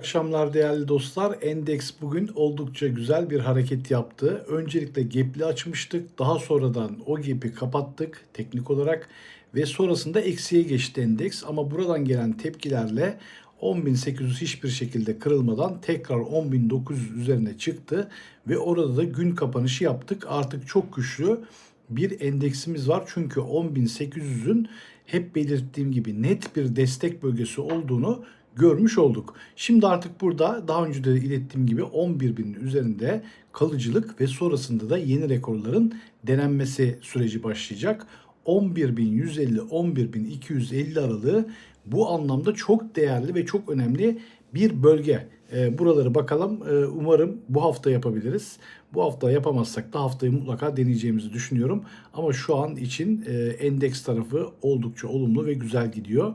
akşamlar değerli dostlar. Endeks bugün oldukça güzel bir hareket yaptı. Öncelikle gap'li açmıştık. Daha sonradan o gap'i kapattık teknik olarak ve sonrasında eksiye geçti endeks ama buradan gelen tepkilerle 10.800 hiçbir şekilde kırılmadan tekrar 10.900 üzerine çıktı ve orada da gün kapanışı yaptık. Artık çok güçlü bir endeksimiz var. Çünkü 10.800'ün hep belirttiğim gibi net bir destek bölgesi olduğunu görmüş olduk. Şimdi artık burada daha önce de ilettiğim gibi 11.000'in üzerinde kalıcılık ve sonrasında da yeni rekorların denenmesi süreci başlayacak. 11.150-11.250 aralığı bu anlamda çok değerli ve çok önemli bir bölge. E, buraları bakalım. E, umarım bu hafta yapabiliriz. Bu hafta yapamazsak da haftayı mutlaka deneyeceğimizi düşünüyorum. Ama şu an için e, endeks tarafı oldukça olumlu ve güzel gidiyor.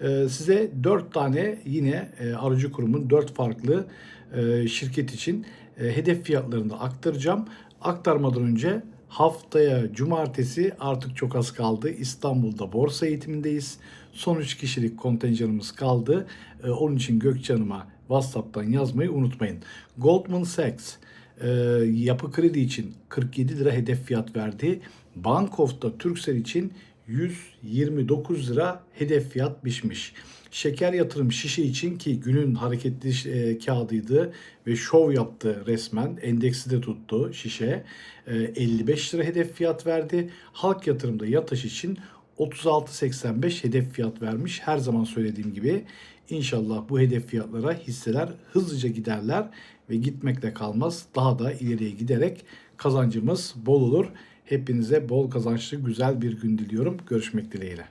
E, size 4 tane yine e, aracı kurumun 4 farklı e, şirket için e, hedef fiyatlarını aktaracağım. Aktarmadan önce Haftaya cumartesi artık çok az kaldı. İstanbul'da borsa eğitimindeyiz. Son 3 kişilik kontenjanımız kaldı. Ee, onun için Gökçe WhatsApp'tan yazmayı unutmayın. Goldman Sachs e, yapı kredi için 47 lira hedef fiyat verdi. Bank of'ta Turkcell için 129 lira hedef fiyat biçmiş. Şeker yatırım şişe için ki günün hareketli e, kağıdıydı ve şov yaptı resmen. Endeksi de tuttu şişe. E, 55 lira hedef fiyat verdi. Halk yatırımda yatış için 36.85 hedef fiyat vermiş. Her zaman söylediğim gibi inşallah bu hedef fiyatlara hisseler hızlıca giderler ve gitmekle kalmaz. Daha da ileriye giderek kazancımız bol olur. Hepinize bol kazançlı güzel bir gün diliyorum. Görüşmek dileğiyle.